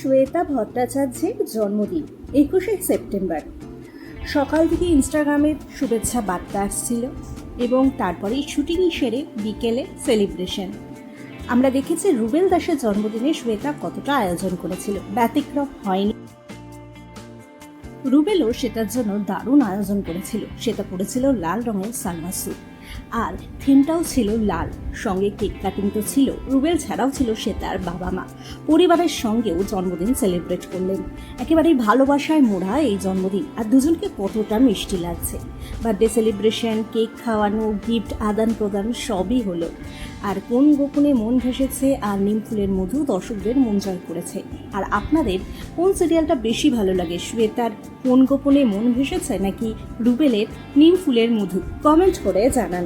শ্বেতা ভট্টাচার্যের জন্মদিন, একুশে সেপ্টেম্বর। সকাল থেকে ইনস্টাগ্রামে শুভেচ্ছা বার্তা আসছিল এবং তারপরেই শুটিং সেরে বিকেলে সেলিব্রেশন। আমরা দেখেছি রুবেল দাসের জন্মদিনে শ্বেতা কতটা আয়োজন করেছিল, ব্যতিক্রম হয়নি। রুবেলও সেটার জন্য দারুণ আয়োজন করেছিল, সেটা পড়েছিল লাল রঙের সালমা স্যুট। আর থিমটাও ছিল লাল, সঙ্গে কেক কাটিং তো ছিল, রুবেল ছাড়াও ছিল সে তার বাবা মা। পরিবারের সঙ্গেও জন্মদিন সেলিব্রেট করলেন। একেবারেই ভালোবাসায় মোড়া এই জন্মদিন, আর দুজনকে কতটা মিষ্টি লাগছে। বার্থডে সেলিব্রেশন, কেক খাওয়ানো, গিফট, আদান প্রদান সবই হলো। আর কোন গোপনে মন ভেসেছে আর নিম ফুলের মধু দর্শকদের মন জয় করেছে। আর আপনাদের কোন সিরিয়ালটা বেশি ভালো লাগে, শ্বেতার কোন গোপনে মন ভেসেছে নাকি রুবেলের নিম ফুলের মধু? কমেন্ট করে জানান।